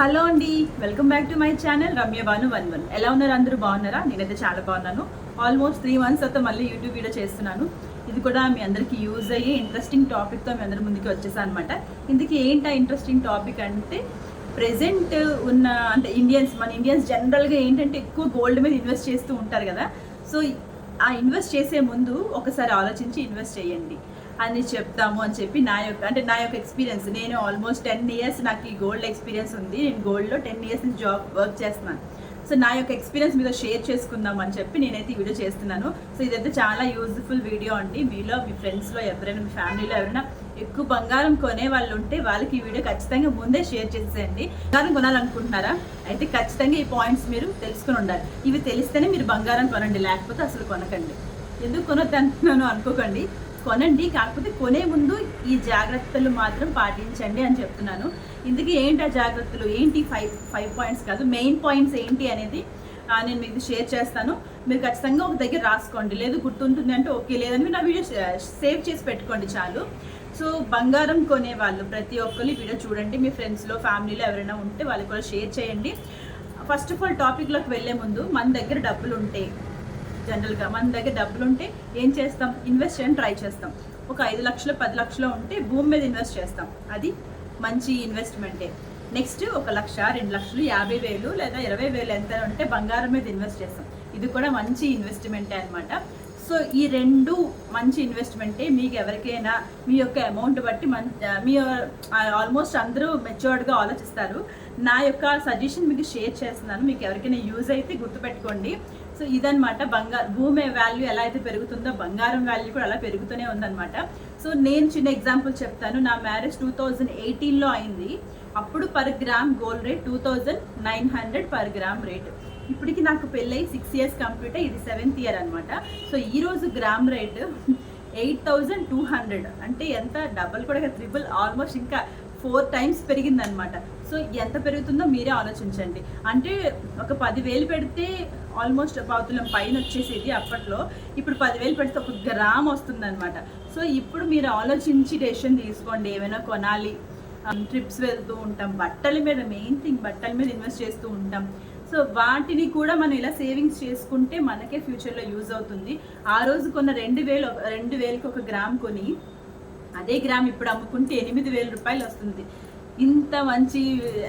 Hello అండి welcome back to my channel Ramya Bhanu one one. ఎలా ఉన్నారు అందరూ? బాగున్నారా? నేనైతే చాలా బాగున్నాను. ఆల్మోస్ట్ త్రీ మంత్స్ అయితే మళ్ళీ యూట్యూబ్ వీడియో చేస్తున్నాను. ఇది కూడా మీ అందరికీ యూజ్ అయ్యే ఇంట్రెస్టింగ్ టాపిక్తో మీ అందరి ముందుకి వచ్చేసాను అనమాట ఇందుకు ఏంటా ఇంట్రెస్టింగ్ టాపిక్ అంటే ప్రెసెంట్ ఉన్న అంటే ఇండియన్స్ మన ఇండియన్స్ జనరల్గా ఏంటంటే ఎక్కువ గోల్డ్ మీద ఇన్వెస్ట్ చేస్తూ ఉంటారు కదా. సో ఆ ఇన్వెస్ట్ చేసే ముందు ఒకసారి ఆలోచించి ఇన్వెస్ట్ చేయండి. అని చెప్తాము అని చెప్పి నా యొక్క అంటే నా యొక్క ఎక్స్పీరియన్స్ నేను ఆల్మోస్ట్ టెన్ ఇయర్స్ నాకు ఈ గోల్డ్ ఎక్స్పీరియన్స్ ఉంది. నేను గోల్డ్లో టెన్ ఇయర్స్ నుంచి జాబ్ వర్క్ చేస్తున్నాను. సో నా యొక్క ఎక్స్పీరియన్స్ మీద షేర్ చేసుకుందాం అని చెప్పి నేనైతే ఈ వీడియో చేస్తున్నాను. సో ఇదైతే చాలా యూజ్ఫుల్ వీడియో అండి. మీలో మీ ఫ్రెండ్స్లో ఎవరైనా మీ ఫ్యామిలీలో ఎవరైనా ఎక్కువ బంగారం కొనే వాళ్ళు ఉంటే వాళ్ళకి ఈ వీడియో ఖచ్చితంగా ముందే షేర్ చేసేయండి. బంగారం కొనాలనుకుంటున్నారా? అయితే ఖచ్చితంగా ఈ పాయింట్స్ మీరు తెలుసుకుని ఉండాలి. ఇవి తెలిస్తేనే మీరు బంగారం కొనండి. లేకపోతే అసలు కొనకండి. ఎందుకు కొనొద్దు అనుకున్నాను అనుకోకండి. కొనండి కాకపోతే కొనే ముందు ఈ జాగ్రత్తలు మాత్రం పాటించండి అని చెప్తున్నాను. ఇందుకే ఏంటి ఆ జాగ్రత్తలు? ఏంటి ఫైవ్ ఫైవ్ పాయింట్స్ కాదు మెయిన్ పాయింట్స్ ఏంటి అనేది నేను మీకు షేర్ చేస్తాను. మీరు ఖచ్చితంగా ఒక దగ్గర రాసుకోండి. లేదు గుర్తుంటుంది అంటే ఓకే లేదని నా వీడియో సేవ్ చేసి పెట్టుకోండి చాలు. సో బంగారం కొనే వాళ్ళు ప్రతి ఒక్కరు వీడియో చూడండి. మీ ఫ్రెండ్స్లో ఫ్యామిలీలో ఎవరైనా ఉంటే వాళ్ళకి కూడా షేర్ చేయండి. ఫస్ట్ ఆఫ్ ఆల్ టాపిక్లోకి వెళ్ళే ముందు మన దగ్గర డబ్బులు ఉంటే జనరల్గా మన దగ్గర డబ్బులు ఉంటే ఏం చేస్తాం? ఇన్వెస్ట్ చేయడం ట్రై చేస్తాం. ఒక ఐదు లక్షలు పది లక్షలు ఉంటే భూమి మీద ఇన్వెస్ట్ చేస్తాం. అది మంచి ఇన్వెస్ట్మెంటే నెక్స్ట్ ఒక లక్ష రెండు లక్షలు యాభై వేలు లేదా ఇరవై వేలు ఎంత ఉంటే బంగారం మీద ఇన్వెస్ట్ చేస్తాం. ఇది కూడా మంచి ఇన్వెస్ట్మెంటే అనమాట సో ఈ రెండు మంచి ఇన్వెస్ట్మెంటే మీకు ఎవరికైనా మీ యొక్క అమౌంట్ బట్టి మన మీ ఆల్మోస్ట్ అందరూ మెచ్యూర్డ్గా ఆలోచిస్తారు. నా యొక్క సజెషన్ మీకు షేర్ చేస్తున్నాను. మీకు ఎవరికైనా యూజ్ అయితే గుర్తుపెట్టుకోండి. సో ఇదనమాట బంగారు భూమి వాల్యూ ఎలా అయితే పెరుగుతుందో బంగారం వాల్యూ కూడా అలా పెరుగుతూనే ఉందన్నమాట. సో నేను చిన్న ఎగ్జాంపుల్ చెప్తాను. నా మ్యారేజ్ టూ థౌజండ్ ఎయిటీన్లో అయింది. అప్పుడు per gram gold rate two thousand nine hundred per gram rate ఇప్పటికి నాకు పెళ్ళై సిక్స్ ఇయర్స్ కంప్లీట్ అయ్యి ఇది సెవెంత్ ఇయర్ అనమాట సో ఈ రోజు gram rate eight thousand two hundred అంటే ఎంత? డబల్ కూడా త్రిబుల్ ఆల్మోస్ట్ ఇంకా ఫోర్ టైమ్స్ పెరిగిందనమాట సో ఎంత పెరుగుతుందో మీరే ఆలోచించండి. అంటే ఒక పదివేలు పెడితే ఆల్మోస్ట్ బాతులం పైన వచ్చేసేది అప్పట్లో. ఇప్పుడు పదివేలు పెడితే ఒక గ్రామ్ వస్తుందన్నమాట. సో ఇప్పుడు మీరు ఆలోచించి డెసిషన్ తీసుకోండి. ఏమైనా కొనాలి. ట్రిప్స్ వెళ్తూ ఉంటాం. బట్టల మీద మెయిన్ థింగ్ బట్టల మీద ఇన్వెస్ట్ చేస్తూ ఉంటాం. సో వాటిని కూడా మనం ఇలా సేవింగ్స్ చేసుకుంటే మనకే ఫ్యూచర్లో యూజ్ అవుతుంది. ఆ రోజు కొన్న రెండు వేలు రెండు వేలకి ఒక గ్రామ్ కొని అదే గ్రామ్ ఇప్పుడు అమ్ముకుంటే ఎనిమిది వేల రూపాయలు వస్తుంది. ఇంత మంచి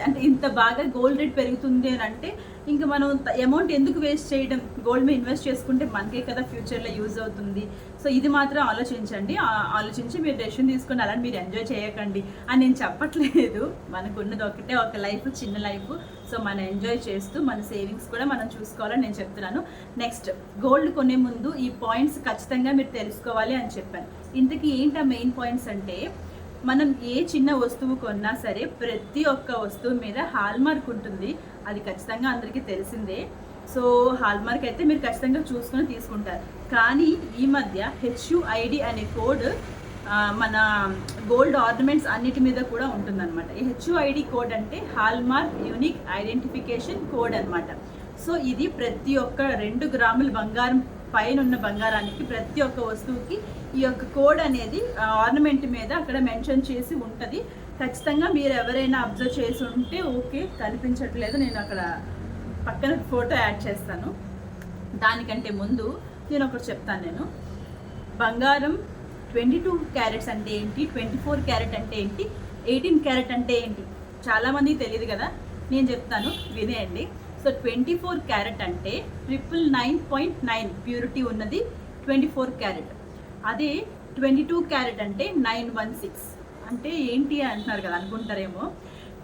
అంటే ఇంత బాగా గోల్డ్ రేట్ పెరుగుతుంది అని అంటే ఇంకా మనం అమౌంట్ ఎందుకు వేస్ట్ చేయడం? గోల్డ్ మీద ఇన్వెస్ట్ చేసుకుంటే మనకే కదా ఫ్యూచర్లో యూజ్ అవుతుంది. సో ఇది మాత్రం ఆలోచించండి. ఆలోచించి మీరు డెసిషన్ తీసుకుని అలా మీరు ఎంజాయ్ చేయకండి అని నేను చెప్పట్లేదు. మనకున్నది ఒకటే ఒక లైఫ్ చిన్న లైఫ్ సో మనం ఎంజాయ్ చేస్తూ మన సేవింగ్స్ కూడా మనం చూసుకోవాలని నేను చెప్తున్నాను. నెక్స్ట్ గోల్డ్ కొనే ముందు ఈ పాయింట్స్ ఖచ్చితంగా మీరు తెలుసుకోవాలి అని చెప్పాను. ఇంతకీ ఆ మెయిన్ పాయింట్స్ అంటే మనం ఏ చిన్న వస్తువు కొన్నా సరే ప్రతి ఒక్క వస్తువు మీద హాల్మార్క్ ఉంటుంది. అది ఖచ్చితంగా అందరికీ తెలిసిందే. సో హాల్మార్క్ అయితే మీరు ఖచ్చితంగా చూసుకొని తీసుకుంటారు. కానీ ఈ మధ్య హెచ్యుఐడి అనే కోడ్ మన గోల్డ్ ఆర్నమెంట్స్ అన్నిటి మీద కూడా ఉంటుందన్నమాట. ఈ హెచ్యుఐడి కోడ్ అంటే హాల్మార్క్ యూనిక్ ఐడెంటిఫికేషన్ కోడ్ అనమాట సో ఇది ప్రతి ఒక్క రెండు గ్రాముల బంగారం పైన ఉన్న బంగారానికి ప్రతి ఒక్క వస్తువుకి ఈ యొక్క కోడ్ అనేది ఆర్నమెంట్ మీద అక్కడ మెన్షన్ చేసి ఉంటుంది. ఖచ్చితంగా మీరు ఎవరైనా అబ్జర్వ్ చేసి ఉంటే ఓకే కనిపించట్లేదు నేను అక్కడ పక్కన ఫోటో యాడ్ చేస్తాను. దానికంటే ముందు నేను ఒకటి చెప్తాను నేను. బంగారం ట్వంటీ టూ క్యారెట్స్ అంటే ఏంటి? ట్వంటీ ఫోర్ క్యారెట్ అంటే ఏంటి? ఎయిటీన్ క్యారెట్ అంటే ఏంటి? చాలామందికి తెలియదు కదా. నేను చెప్తాను వినేయండి. సో ట్వంటీ ఫోర్ క్యారెట్ అంటే triple nine point nine purity ఉన్నది ట్వంటీ ఫోర్ క్యారెట్. అదే ట్వంటీ టూ క్యారెట్ అంటే నైన్ వన్ సిక్స్. అంటే ఏంటి అంటున్నారు కదా అనుకుంటారేమో.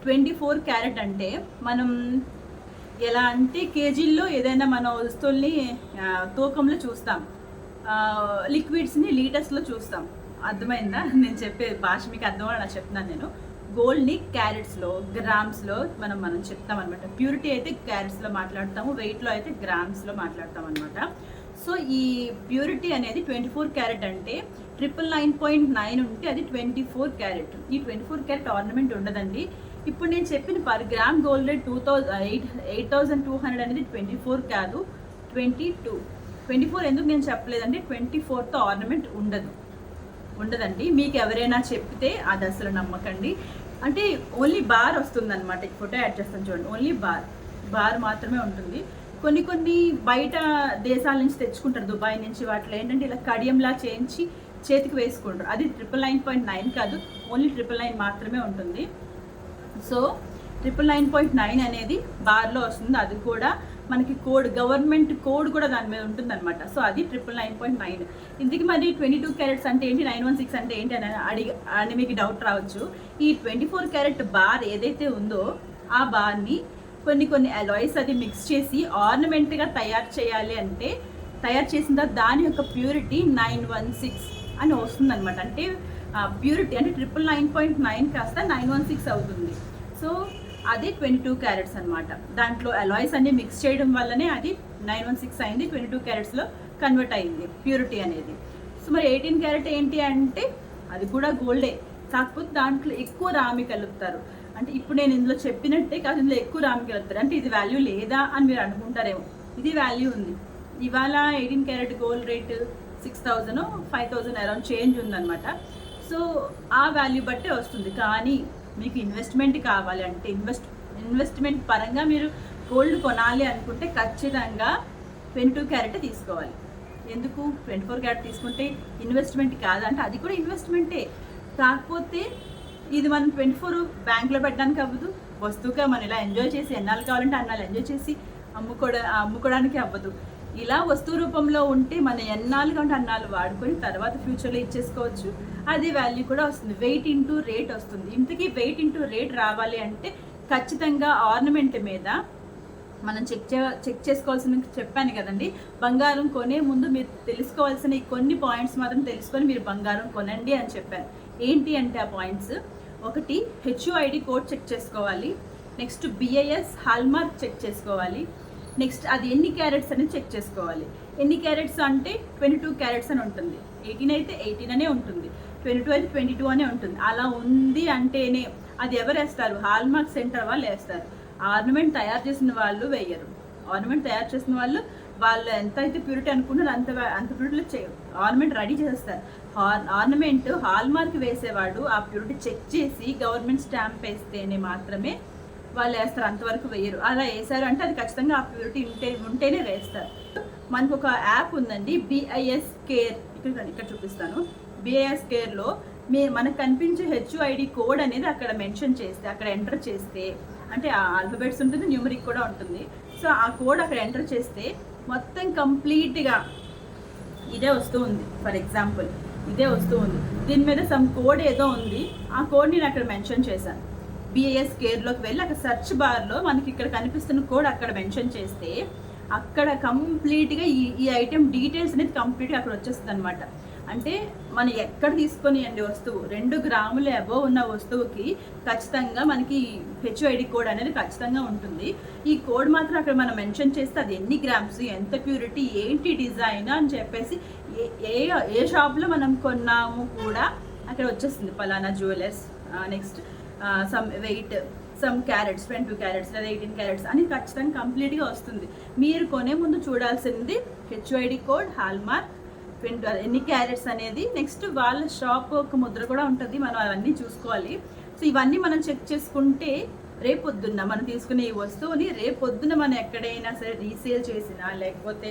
ట్వంటీ ఫోర్ క్యారెట్ అంటే మనం ఎలా అంటే కేజీల్లో ఏదైనా మన వస్తువుల్ని తూకంలో చూస్తాం. లిక్విడ్స్ని లీటర్స్లో చూస్తాం. అర్థమైందా? నేను చెప్పే భాష మీకు అర్థమని నాకు చెప్తున్నాను నేను. గోల్డ్ని క్యారెట్స్లో గ్రామ్స్లో మనం మనం చెప్తాం అనమాట ప్యూరిటీ అయితే క్యారెట్స్లో మాట్లాడతాము వెయిట్లో అయితే గ్రామ్స్లో మాట్లాడతాం అనమాట సో ఈ ప్యూరిటీ అనేది ట్వంటీ ఫోర్ క్యారెట్ అంటే ట్రిపుల్ నైన్ పాయింట్ నైన్ ఉంటే అది ట్వంటీ ఫోర్ క్యారెట్. ఈ ట్వంటీ ఫోర్ క్యారెట్ ఆర్నమెంట్ ఉండదండి. ఇప్పుడు నేను చెప్పిన per gram gold rate two thousand eight eight thousand two hundred అనేది ట్వంటీ ఫోర్ కాదు ట్వంటీ టూ. ట్వంటీ ఫోర్ ఎందుకు నేను చెప్పలేదంటే ట్వంటీ ఫోర్తో ఆర్నమెంట్ ఉండదు. ఉండదండి. మీకు ఎవరైనా చెప్తే అది అసలు నమ్మకండి. అంటే ఓన్లీ బార్ వస్తుందన్నమాట. ఈ ఫోటో యాడ్ చేస్తాను చూడండి. Only bar. బార్ మాత్రమే ఉంటుంది. కొన్ని కొన్ని బయట దేశాల నుంచి తెచ్చుకుంటారు దుబాయ్ నుంచి వాటిలో. ఏంటంటే ఇలా కడియంలా చేయించి చేతికి వేసుకుంటారు. అది ట్రిపుల్ నైన్ పాయింట్ నైన్ కాదు ఓన్లీ ట్రిపుల్ నైన్ మాత్రమే ఉంటుంది. So triple nine point nine అనేది బార్లో వస్తుంది. అది కూడా మనకి కోడ్ గవర్నమెంట్ కోడ్ కూడా దాని మీద ఉంటుంది అనమాట సో అది ట్రిపుల్ నైన్ పాయింట్ నైన్. ఇందుకు మరి ట్వంటీ టూ క్యారెట్స్ అంటే ఏంటి నైన్ వన్ సిక్స్ అంటే ఏంటి అని అడిగి అని మీకు డౌట్ రావచ్చు. ఈ ట్వంటీ ఫోర్ క్యారెట్ బార్ ఏదైతే ఉందో ఆ బార్ని కొన్ని కొన్ని అలాయిస్ అది మిక్స్ చేసి ఆర్నమెంట్గా తయారు చేయాలి అంటే తయారు చేసిన తర్వాత దాని యొక్క ప్యూరిటీ నైన్ వన్ సిక్స్ అని వస్తుందన్నమాట. అంటే ప్యూరిటీ అంటే ట్రిపుల్ నైన్ పాయింట్ నైన్ కాస్త నైన్ వన్ సిక్స్ అవుతుంది. సో అది ట్వంటీ టూ క్యారెట్స్ అనమాట దాంట్లో అలాయిస్ అన్ని మిక్స్ చేయడం వల్లనే అది నైన్ వన్ సిక్స్ అయింది ట్వంటీ టూ క్యారెట్స్లో కన్వర్ట్ అయింది ప్యూరిటీ అనేది. సో మరి ఎయిటీన్ క్యారెట్ ఏంటి అంటే అది కూడా గోల్డే కాకపోతే దాంట్లో ఎక్కువ రామి కలుపుతారు. అంటే ఇప్పుడు నేను ఇందులో చెప్పినట్టే కాదు ఇందులో ఎక్కువ రామి వెళ్తారు. అంటే ఇది వాల్యూ లేదా అని మీరు అనుకుంటారేమో. ఇది వాల్యూ ఉంది. ఇవాళ eighteen carat gold rate six thousand five thousand around change ఉందన్నమాట. సో ఆ వాల్యూ బట్టే వస్తుంది. కానీ మీకు ఇన్వెస్ట్మెంట్ కావాలి అంటే ఇన్వెస్ట్ ఇన్వెస్ట్మెంట్ పరంగా మీరు గోల్డ్ కొనాలి అనుకుంటే ఖచ్చితంగా ట్వంటీ టూ క్యారెట్ తీసుకోవాలి. ఎందుకు? ట్వంటీ ఫోర్ క్యారెట్ తీసుకుంటే ఇన్వెస్ట్మెంట్ కాదంటే అది కూడా ఇన్వెస్ట్మెంటే కాకపోతే ఇది మనం ట్వంటీ ఫోర్ బ్యాంక్లో పెట్టడానికి అవ్వదు. వస్తువుగా మనం ఇలా ఎంజాయ్ చేసి ఎన్నాళ్ళు కావాలంటే అన్నాళ్ళు ఎంజాయ్ చేసి అమ్ముకోవడా అమ్ముకోవడానికి అవ్వదు. ఇలా వస్తువు రూపంలో ఉంటే మనం ఎన్నాళ్ళు కంటే అన్నాళ్ళు వాడుకొని తర్వాత ఫ్యూచర్లో ఇచ్చేసుకోవచ్చు. అది వాల్యూ కూడా వస్తుంది. వెయిట్ ఇంటూ రేట్ వస్తుంది. ఇంతకీ వెయిట్ ఇంటూ రేట్ రావాలి అంటే ఖచ్చితంగా ఆర్నమెంట్ మీద మనం చెక్ చే చెక్ చేసుకోవాల్సిన చెప్పాను కదండి. బంగారం కొనే ముందు మీరు తెలుసుకోవాల్సిన ఈ కొన్ని పాయింట్స్ మాత్రం తెలుసుకొని మీరు బంగారం కొనండి అని చెప్పాను. ఏంటి అంటే ఆ పాయింట్స్? ఒకటి హెచ్యుఐడి కోడ్ చెక్ చేసుకోవాలి. నెక్స్ట్ బిఐఎస్ హాల్మార్క్ చెక్ చేసుకోవాలి. నెక్స్ట్ అది ఎన్ని క్యారెట్స్ అనేది చెక్ చేసుకోవాలి. ఎన్ని క్యారెట్స్ అంటే ట్వంటీ టూ క్యారెట్స్ అని ఉంటుంది. ఎయిటీన్ అయితే ఎయిటీన్ అనే ఉంటుంది. ట్వంటీ టూ అయితే ట్వంటీ టూ అనే ఉంటుంది. అలా ఉంది అంటేనే అది ఎవరు వేస్తారు? హాల్మార్క్ సెంటర్ వాళ్ళు వేస్తారు. ఆర్నమెంట్ తయారు చేసిన వాళ్ళు వేయరు ఆర్నమెంట్ తయారు చేసిన వాళ్ళు వాళ్ళు ఎంత అయితే ప్యూరిటీ అనుకున్నారో అంత అంత ప్యూరిటీలో ఆర్నమెంట్ రెడీ చేస్తారు ఆర్నమెంట్ హాల్ మార్క్ వేసేవాడు ఆ ప్యూరిటీ చెక్ చేసి గవర్నమెంట్ స్టాంప్ వేస్తేనే మాత్రమే వాళ్ళు వేస్తారు. అంతవరకు వేయరు అలా వేసారు అంటే అది ఖచ్చితంగా ఆ ప్యూరిటీ ఉంటే ఉంటేనే వేస్తారు. మనకు ఒక యాప్ ఉందండి. బిఐఎస్ కేర్ ఇక్కడ ఇక్కడ చూపిస్తాను. బిఐఎస్ కేర్లో మీ మనకు కనిపించే హెచ్యుఐడి కోడ్ అనేది అక్కడ మెన్షన్ చేస్తే అక్కడ ఎంటర్ చేస్తే అంటే ఆ ఆల్ఫబెట్స్ ఉంటుంది న్యూమరిక్ కూడా ఉంటుంది. సో ఆ కోడ్ అక్కడ ఎంటర్ చేస్తే మొత్తం కంప్లీట్గా ఇదే వస్తూ ఉంది. ఫర్ ఎగ్జాంపుల్ ఇదే వస్తూ ఉంది. దీని మీద సమ్ కోడ్ ఏదో ఉంది. ఆ కోడ్ నేను అక్కడ మెన్షన్ చేశాను. బిఏఎస్ కేర్లోకి వెళ్ళి అక్కడ సెర్చ్ బార్లో మనకి ఇక్కడ కనిపిస్తున్న కోడ్ అక్కడ మెన్షన్ చేస్తే అక్కడ కంప్లీట్గా ఈ ఈ ఐటెం డీటెయిల్స్ అనేది కంప్లీట్గా అక్కడ వచ్చేస్తుంది అనమాట అంటే మనం ఎక్కడ తీసుకొని అండి వస్తువు? రెండు గ్రాములు అబోవ్ ఉన్న వస్తువుకి ఖచ్చితంగా మనకి హెచ్ఐడి కోడ్ అనేది ఖచ్చితంగా ఉంటుంది. ఈ కోడ్ మాత్రం అక్కడ మనం మెన్షన్ చేస్తే అది ఎన్ని గ్రామ్స్ ఎంత ప్యూరిటీ ఏంటి డిజైన్ అని చెప్పేసి ఏ ఏ షాప్లో మనం కొన్నాము కూడా అక్కడ వచ్చేస్తుంది. పలానా jewellers next some weight some carats twenty two carats లేదా ఎయిటీన్ క్యారెట్స్ అని ఖచ్చితంగా కంప్లీట్గా వస్తుంది. మీరు కొనే ముందు చూడాల్సింది హెచ్ఐడి కోడ్ హాల్మార్క్ ట్వంటీ ఎన్ని క్యారెట్స్ అనేది నెక్స్ట్ వాళ్ళ షాప్ ఒక ముద్ర కూడా ఉంటుంది. మనం అవన్నీ చూసుకోవాలి. సో ఇవన్నీ మనం చెక్ చేసుకుంటే రేపొద్దున్న మనం తీసుకునే ఈ వస్తువుని రేపొద్దున మనం ఎక్కడైనా సరే రీసేల్ చేసినా లేకపోతే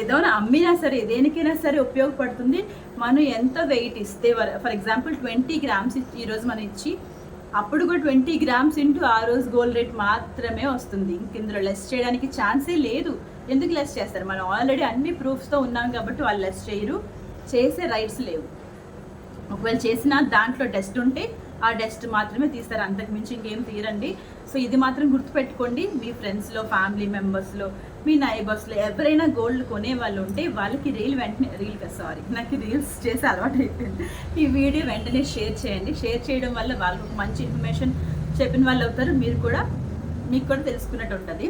ఏదైనా అమ్మినా సరే దేనికైనా సరే ఉపయోగపడుతుంది. మనం ఎంత వెయిట్ ఇస్తే ఫర్ ఎగ్జాంపుల్ ట్వంటీ గ్రామ్స్ ఈరోజు మనం ఇచ్చి అప్పుడు కూడా ట్వంటీ గ్రామ్స్ ఇంటూ ఆ రోజు గోల్డ్ రేట్ మాత్రమే వస్తుంది. ఇంక ఇందులో లెస్ చేయడానికి ఛాన్సే లేదు. ఎందుకు లెస్ చేస్తారు? మనం ఆల్రెడీ అన్ని ప్రూఫ్స్తో ఉన్నాం కాబట్టి వాళ్ళు లెస్ చేయరు. చేసే రైట్స్ లేవు. ఒకవేళ చేసిన దాంట్లో డస్ట్ ఉంటే ఆ డస్ట్ మాత్రమే తీస్తారు. అంతకు మించి ఇంకేం తీరండి. సో ఇది మాత్రం గుర్తుపెట్టుకోండి. మీ ఫ్రెండ్స్లో ఫ్యామిలీ మెంబర్స్లో మీ నైబర్స్లో ఎవరైనా గోల్డ్ కొనే వాళ్ళు ఉంటే వాళ్ళకి రీల్ వెంటనే రీల్ సారీ నాకు రీల్స్ చేసి అలవాటు అయిపోయింది. ఈ వీడియో వెంటనే షేర్ చేయండి. షేర్ చేయడం వల్ల వాళ్ళకు మంచి ఇన్ఫర్మేషన్ చెప్పిన వాళ్ళు అవుతారు. మీరు కూడా మీకు కూడా తెలుసుకున్నట్టు ఉంటుంది.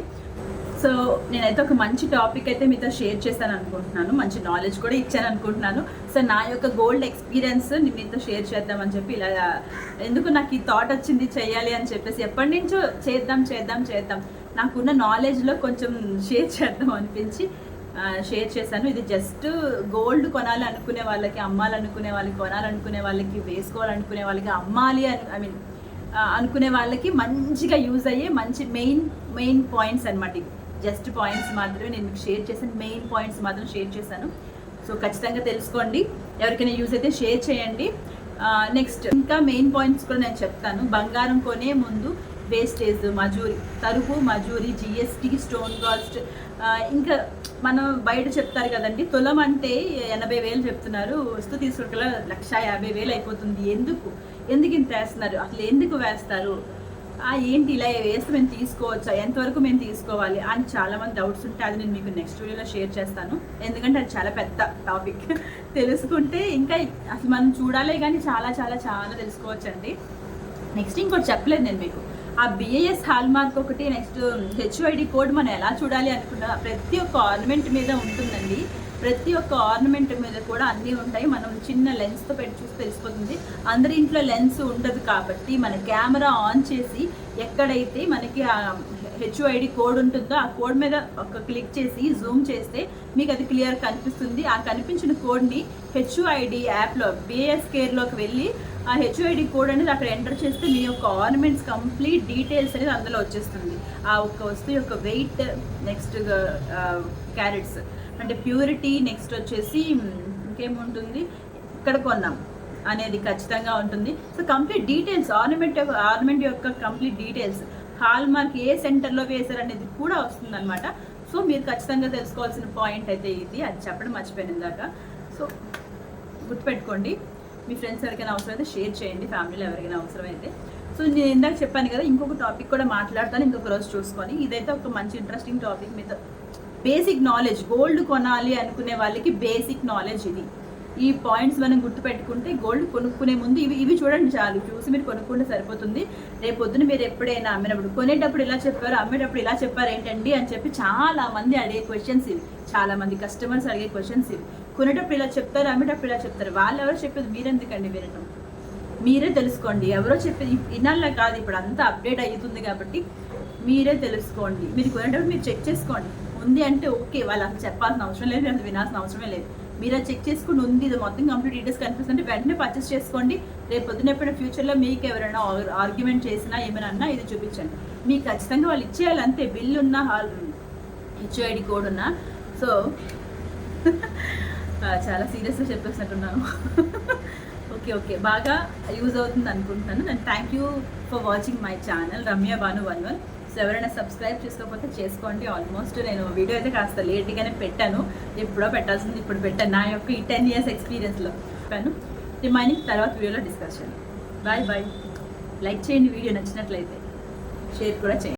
సో నేనైతే ఒక మంచి టాపిక్ అయితే మీతో షేర్ చేశాను అనుకుంటున్నాను. మంచి నాలెడ్జ్ కూడా ఇచ్చాను అనుకుంటున్నాను. సో నా యొక్క గోల్డ్ ఎక్స్పీరియన్స్ మీతో షేర్ చేద్దామని చెప్పి ఇలా ఎందుకు నాకు ఈ థాట్ వచ్చింది చేయాలి అని చెప్పేసి ఎప్పటి నుంచో చేద్దాం చేద్దాం చేద్దాం. నాకున్న నాలెడ్జ్లో కొంచెం షేర్ చేద్దాం అనిపించి షేర్ చేశాను. ఇది జస్ట్ గోల్డ్ కొనాలి అనుకునే వాళ్ళకి అమ్మాలనుకునే వాళ్ళకి కొనాలనుకునే వాళ్ళకి వేసుకోవాలనుకునే వాళ్ళకి అమ్మాలి అని ఐ మీన్ అనుకునే వాళ్ళకి మంచిగా యూజ్ అయ్యే మంచి మెయిన్ మెయిన్ పాయింట్స్ అనమాట ఇవి. జస్ట్ పాయింట్స్ మాత్రమే నేను మీకు షేర్ చేశాను మెయిన్ పాయింట్స్ మాత్రం షేర్ చేశాను. సో ఖచ్చితంగా తెలుసుకోండి. ఎవరికైనా యూజ్ అయితే షేర్ చేయండి. నెక్స్ట్ ఇంకా మెయిన్ పాయింట్స్ కూడా నేను చెప్తాను. బంగారం కొనే ముందు వేస్టేజ్ మజూరి తరుగు మజూరి జిఎస్టీ స్టోన్ కాస్ట్ ఇంకా మనం బయట చెప్తారు కదండి. తులం అంటే ఎనభై వేలు చెప్తున్నారు. వస్తూ తీసుకుని లక్ష యాభై వేలు అయిపోతుంది. ఎందుకు? ఎందుకు ఇంత వేస్తున్నారు? అసలు ఎందుకు వేస్తారు? ఏంటి ఇలా వేస్తే మేము తీసుకోవచ్చా? ఎంతవరకు మేము తీసుకోవాలి? అని చాలా మంది డౌట్స్ ఉంటే అది నేను మీకు నెక్స్ట్ వీడియోలో షేర్ చేస్తాను. ఎందుకంటే అది చాలా పెద్ద టాపిక్ తెలుసుకుంటే ఇంకా అసలు మనం చూడాలే కానీ చాలా చాలా చాలా తెలుసుకోవచ్చండి. నెక్స్ట్ ఇంకోటి చెప్పలేదు నేను మీకు. ఆ బిఏఎస్ హాల్ మార్క్ ఒకటి నెక్స్ట్ హెచ్ఓఐడి కోడ్ మనం ఎలా చూడాలి అనుకున్నా ప్రతి ఒక్క ఆర్నమెంట్ మీద ఉంటుందండి. ప్రతి ఒక్క ఆర్నమెంట్ మీద కూడా అన్నీ ఉంటాయి. మనం చిన్న లెన్స్తో పెట్టి చూసి తెలిసిపోతుంది. అందరి ఇంట్లో లెన్స్ ఉండదు కాబట్టి మన కెమెరా ఆన్ చేసి ఎక్కడైతే మనకి ఆ కోడ్ ఉంటుందో ఆ కోడ్ మీద ఒక క్లిక్ చేసి జూమ్ చేస్తే మీకు అది క్లియర్ కనిపిస్తుంది. ఆ కనిపించిన కోడ్ని హెచ్ఐడి యాప్లో బిఎస్ కేర్లోకి వెళ్ళి ఆ హెచ్ఓఐడి కోడ్ అనేది అక్కడ ఎంటర్ చేస్తే మీ యొక్క ఆర్నమెంట్స్ కంప్లీట్ డీటెయిల్స్ అనేది అందులో వచ్చేస్తుంది. ఆ ఒక్క వస్తువు యొక్క వెయిట్ నెక్స్ట్ క్యారెట్స్ అంటే ప్యూరిటీ నెక్స్ట్ వచ్చేసి ఇంకేముంటుంది? ఇక్కడ కొన్నాం అనేది ఖచ్చితంగా ఉంటుంది. So complete details ornament ornament యొక్క కంప్లీట్ డీటెయిల్స్ హాల్ మార్క్ ఏ సెంటర్లో వేశారు అనేది కూడా వస్తుంది అనమాట సో మీరు ఖచ్చితంగా తెలుసుకోవాల్సిన పాయింట్ అయితే ఇది. అది చెప్పడం మర్చిపోయాను ఇందాక. సో గుర్తుపెట్టుకోండి మీ ఫ్రెండ్స్ ఎవరికైనా అవసరం అయితే షేర్ చేయండి ఫ్యామిలీలో ఎవరికైనా అవసరం అయితే సో నేను ఇందాక చెప్పాను కదా ఇంకొక టాపిక్ కూడా మాట్లాడతాను ఇంకొక రోజు చూసుకొని. ఇదైతే ఒక మంచి ఇంట్రెస్టింగ్ టాపిక్ మీద బేసిక్ నాలెడ్జ్ గోల్డ్ కొనాలి అనుకునే వాళ్ళకి బేసిక్ నాలెడ్జ్ ఇది. ఈ పాయింట్స్ మనం గుర్తుపెట్టుకుంటే గోల్డ్ కొనుక్కునే ముందు ఇవి ఇవి చూడండి చాలు. చూసి మీరు కొనుక్కుంటే సరిపోతుంది. రేపు పొద్దున మీరు ఎప్పుడైనా అమ్మినప్పుడు కొనేటప్పుడు ఇలా చెప్పారు అమ్మేటప్పుడు ఇలా చెప్పారు ఏంటండి అని చెప్పి చాలా మంది అడిగే క్వశ్చన్స్ ఇవి. చాలా మంది కస్టమర్స్ అడిగే క్వశ్చన్స్ ఇవి. కొనేటప్పుడు ఇలా చెప్తారు అమ్మేటప్పుడు ఇలా చెప్తారు. వాళ్ళు ఎవరో చెప్పేది మీరెందుకండి వినటం? మీరే తెలుసుకోండి. ఎవరో చెప్పేది ఇన్నాళ్ళ కాదు ఇప్పుడు అంతా అప్డేట్ అవుతుంది కాబట్టి మీరే తెలుసుకోండి. మీరు కొనేటప్పుడు మీరు చెక్ చేసుకోండి. ఉంది అంటే ఓకే వాళ్ళు అంత చెప్పాల్సిన అవసరం లేదు అది వినాల్సిన అవసరమే లేదు. మీరు అది చెక్ చేసుకుని ఉంది ఇది మొత్తం కంప్లీట్ డీటెయిల్స్ కనిపిస్తుంటే వెంటనే పర్చేస్ చేసుకోండి. రేపు పొద్దున ఎప్పుడైనా ఫ్యూచర్లో మీకు ఎవరైనా ఆర్గ్యుమెంట్ చేసినా ఏమైనా అన్నా ఇది చూపించండి. మీకు ఖచ్చితంగా వాళ్ళు ఇచ్చేయాలి అంతే బిల్ ఉన్న హెచ్ఓఐడి కోడ్ ఉన్నా. సో చాలా సీరియస్గా చెప్పేసినట్టున్నాను. ఓకే ఓకే బాగా యూజ్ అవుతుంది అనుకుంటున్నాను. నేను thank you for watching my channel Ramya Bhanu one one so ఎవరైనా సబ్స్క్రైబ్ చేసుకోకపోతే చేసుకోండి. ఆల్మోస్ట్ నేను వీడియో అయితే కాస్త లేట్గానే పెట్టాను. ఎప్పుడో పెట్టాల్సింది ఇప్పుడు పెట్టాను. నా యొక్క ఈ టెన్ ఇయర్స్ ఎక్స్పీరియన్స్లో చెప్పాను. రిమైనింగ్ తర్వాత వీడియోలో డిస్కస్ చేయండి బాయ్ బాయ్ లైక్ చేయండి వీడియో నచ్చినట్లయితే. షేర్ కూడా చేయండి.